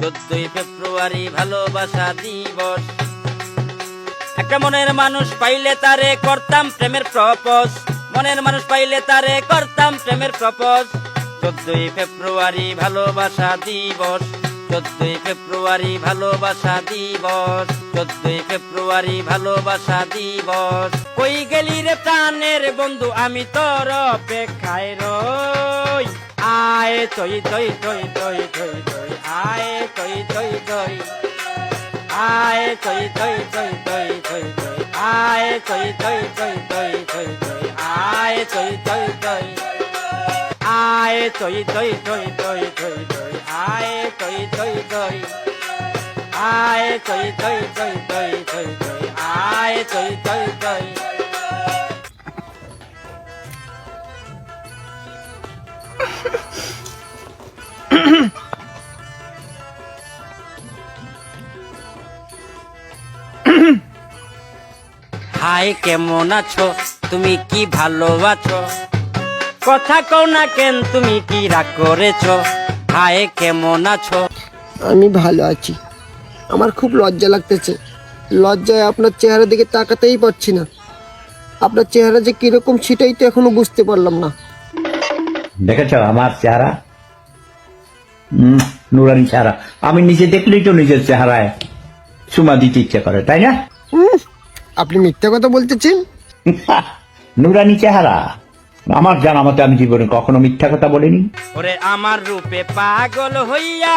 চোদ্দই ফেব্রুয়ারি ভালোবাসা দিবস। একটা মনের মানুষ পাইলে তারে করতাম প্রেমের প্রপোজ। মনের মানুষ পাইলে তারে করতাম প্রেমের প্রপোজ। চোদ্দই ফেব্রুয়ারি ভালোবাসা দিবস। চোদ্দই ফেব্রুয়ারি ভালোবাসা দিবস। চোদ্দই ফেব্রুয়ারি ভালোবাসা দিবস। কই গেলি রে প্রাণের বন্ধু, আমি তোর অপেক্ষায় রই। আয় তৈ তৈ তৈ তৈ তৈ তৈ আয় তৈ তৈ তৈ আয় তৈ তৈ তৈ তৈ তৈ তৈ আয় তৈ তৈ তৈ তৈ তৈ তৈ আয় তৈ তৈ তৈ আয় তৈ তৈ তৈ তৈ তৈ তৈ আয় তৈ তৈ তৈ আয় তৈ তৈ তৈ তৈ তৈ তৈ আয় তৈ তৈ তৈ হাই কেমন আছো? তুমি কি ভালো আছো? কথা কও না কেন তুমি কি রাগ করেছ? হাই কেমন আছো? আমি ভালো আছি। আমার খুব লজ্জা লাগতেছে। লজ্জায় আপনার চেহারা দিকে তাকাতেই পারছি না। আপনার চেহারা যে কীরকম সেটাই তো এখনও বুঝতে পারলাম না। দেখেছ আমার চেহারা? হুম নুরানি চেহারা। আমি নিজে দেখলেই তো নিজের চেহারায় চুমা দিতে ইচ্ছে করে তাই না? আপনি মিথ্যা কথা বলতেছেন? নুরানি চেহারা। আমার জানা মতে আমি জীবনে কখনো মিথ্যা কথা বলিনি। ওরে আমার রূপে পাগল হইয়া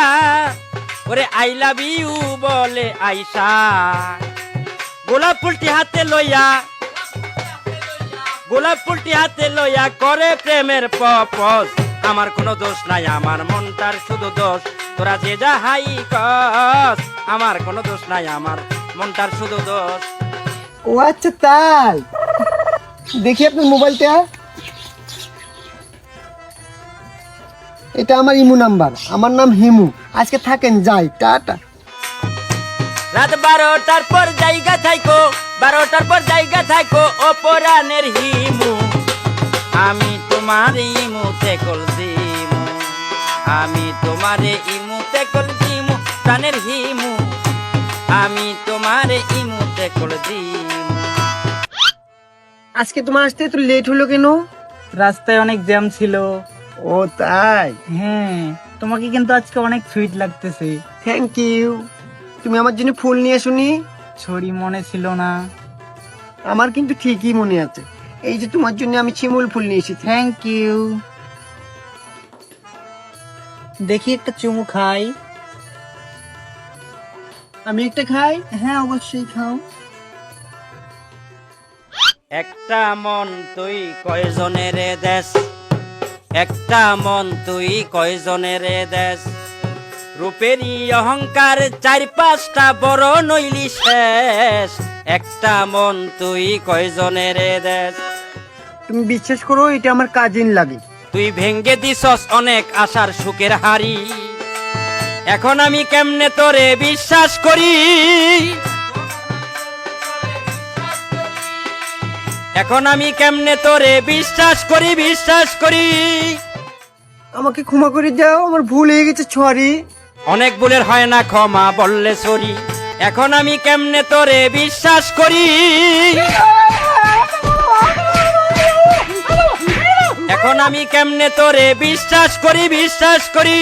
ওরে আই লাভ ইউ বলে আইসা। গোলাপ ফুলটি হাতে লইয়া গোলাপ ফুলটি হাতে লইয়া করে প্রেমের পপস। আমার কোনো দোষ নাই আমার মনটার শুধু দোষ। তোরা যে যা হাই কস আমার কোনো দোষ নাই আমার মনটার শুধু দোষ। ও আচ্ছা তাই। দেখি আপনার মোবাইলটা। এটা আমার ইমু নাম্বার। আমার নাম হিমু। আজকে থাকেন, যাই, টাটা। রাত বারোটার পর জায়গা থাইকো, বারোটার পর জায়গা থাইকো, অপরাণের হিমু। আমি তোমার ইমুতে কল দিমু আমি তোমার ইমুতে কল দিমু প্রাণের হিমু। আমি তোমার ইমুতে কল দিমু আজকে তোমার আসতে একটু লেট হলো কেন? রাস্তায় অনেক জ্যাম ছিল। ও তাই? হ্যাঁ তোমাকে কিন্তু আজকে অনেক সুইট লাগতেছে। থ্যাংক ইউ তুমি আমার জন্য ফুল নিয়ে শুনি ছড়ি মনে ছিল না। আমার কিন্তু ঠিকই মনে আছে। এই যে তোমার জন্য আমি শিমুল ফুল নিয়ে এসেছি। থ্যাংক ইউ দেখি একটা চুমু খাই। আমি একটা খাই? হ্যাঁ অবশ্যই খাও। একটা মন তুই কয়জনের দেশ? একটা মন তুই কয়জনের দেশ? রূপেরই অহংকার চার পাঁচটা বড় নইলি শেষ। একটা মন তুই কয়জনের দেশ? তুমি বিশ্বাস করো এটা আমার কাজিন লাগে। তুই ভেঙ্গে দিছস অনেক আশার সুখের হারি। এখন আমি কেমনে তোরে বিশ্বাস করি? এখন আমি কেমনে তোরে বিশ্বাস করি বিশ্বাস করি? আমাকে ক্ষমা করে দাও আমার ভুল হয়ে গেছে ছড়ি অনেক ভুলের হয় না ক্ষমা বললে সরি। এখন আমি কেমনে তোরে বিশ্বাস করি? এখন আমি কেমনে তোরে বিশ্বাস করি বিশ্বাস করি?